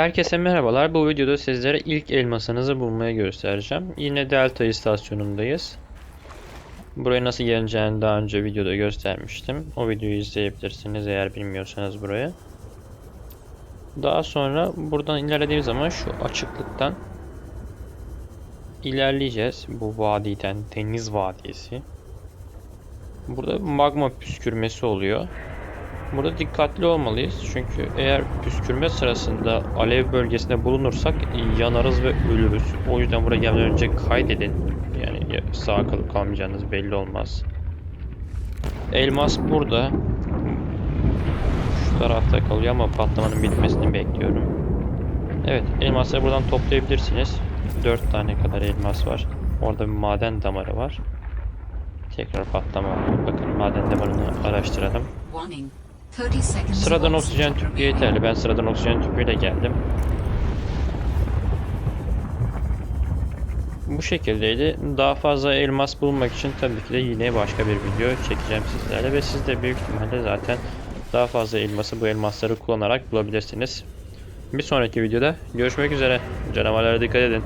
Herkese merhabalar. Bu videoda sizlere ilk elmasınızı bulmaya göstereceğim. Yine Delta istasyonundayız. Buraya nasıl geleceğini daha önce videoda göstermiştim. O videoyu izleyebilirsiniz eğer bilmiyorsanız buraya. Daha sonra buradan ilerlediğimiz zaman şu açıklıktan ilerleyeceğiz. Bu vadiden, deniz vadisi. Burada magma püskürmesi oluyor. Burada dikkatli olmalıyız çünkü eğer püskürme sırasında alev bölgesinde bulunursak yanarız ve ölürüz. O yüzden buraya gelmeden önce kaydedin. Yani ya- sağ kalıp kalmayacağınız belli olmaz. Elmas burada. Şu tarafta kalıyor ama patlamanın bitmesini bekliyorum. Evet, elmasları buradan toplayabilirsiniz. 4 tane kadar elmas var. Orada bir maden damarı var. Tekrar patlama. Bakın maden damarını araştıralım. Warning. 30 seconds. Sıradan oksijen tüpü yeterli. Ben sıradan oksijen tüpüyle geldim. Bu şekildeydi. Daha fazla elmas bulmak için tabii ki de yine başka bir video çekeceğim sizlerle ve siz de büyük ihtimalle zaten daha fazla elması bu elmasları kullanarak bulabilirsiniz. Bir sonraki videoda görüşmek üzere. Canavarlara dikkat edin.